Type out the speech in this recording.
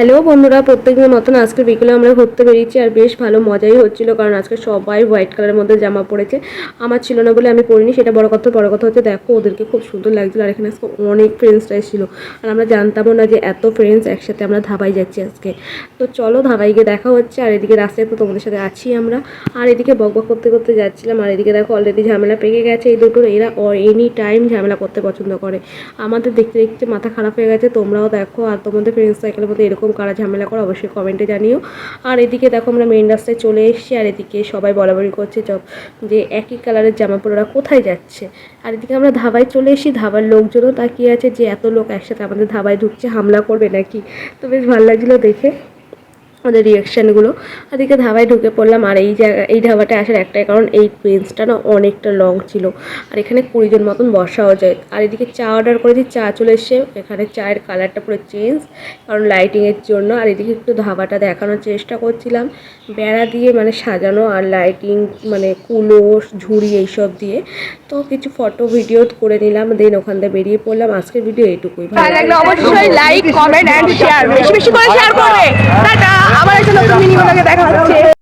Hello বন্ধুরা প্রত্যেকদিনের মতন আজকে বিকেলে আমরা ঘুরতে বেরিয়েছি আর বেশ ভালো মজাই হচ্ছিল কারণ আজকে সবাই হোয়াইট কালারের মধ্যে জামা পড়েছে আমার ছিল না বলে আমি পরিনি, সেটা বড় কথা। বড় কথা হচ্ছে দেখো, ওদেরকে খুব সুন্দর লাগছিল আর এখানে আজকে অনেক ফ্রেন্ডসরা এসেছিল। আর আমরা জানতামও না যে এত ফ্রেন্ডস একসাথে আমরা ধাবাই যাচ্ছি আজকে। তো চলো ধাবাই গিয়ে দেখা হচ্ছে আর এদিকে রাস্তায় তো তোমাদের সাথে আছি আমরা। আর এদিকে বক বক করতে করতে যাচ্ছিলাম। আর এদিকে দেখো অলরেডি ঝামেলা পেকে গেছে এই দুটো। এরা এনি টাইম ঝামেলা করতে পছন্দ করে। আমাদের দেখতে দেখতে মাথা খারাপ হয়ে গেছে, তোমরাও দেখো। আর তোমাদের ফ্রেন্ড সাইকেলের মধ্যে এরকম কারা ঝামেলা করো অবশ্যই কমেন্টে জানিও। আর এদিকে দেখো আমরা মেন রাস্তায় চলে এসেছি, আর এদিকে সবাই বলাবলি করছে যে একই কালারের জামা পরে ওরা কোথায় যাচ্ছে। আর এদিকে আমরা ধাবায় চলে এসেছি, ধাবার লোকজনও তাকিয়ে আছে যে এত লোক একসাথে আমাদের ধাবায় ঢুকছে, হামলা করবে নাকি? তো বেশ ভালো লাগছিল দেখে। ওদের রিয়াকশানগুলো ওদিকে ধাবায় ঢুকে পড়লাম আর এই জায়গা এই ধাবাটা আসার একটাই কারণ এই বেঞ্চটা না অনেকটা লং ছিল। আর এখানে কুড়িজন মতন বসাও যায়। আর এদিকে চা অর্ডার করেছি চা চলে এসছে। এখানে চায়ের কালারটা পুরো চেঞ্জ কারণ লাইটিংয়ের জন্য। আর এদিকে একটু ধাবাটা দেখানোর চেষ্টা করছিলাম। বেড়া দিয়ে মানে সাজানো আর লাইটিং মানে কুলো ঝুড়ি এইসব দিয়ে। তো কিছু ফটো ভিডিও করে নিলাম দেন ওখান থেকে বেরিয়ে পড়লাম। আজকের ভিডিও এইটুকুই। ভালো লাগলে। অবশ্যই লাইক কমেন্ট এন্ড শেয়ার বেশি বেশি করে শেয়ার করবে। টাটা। মিনি ব্লগে দেখা হচ্ছে।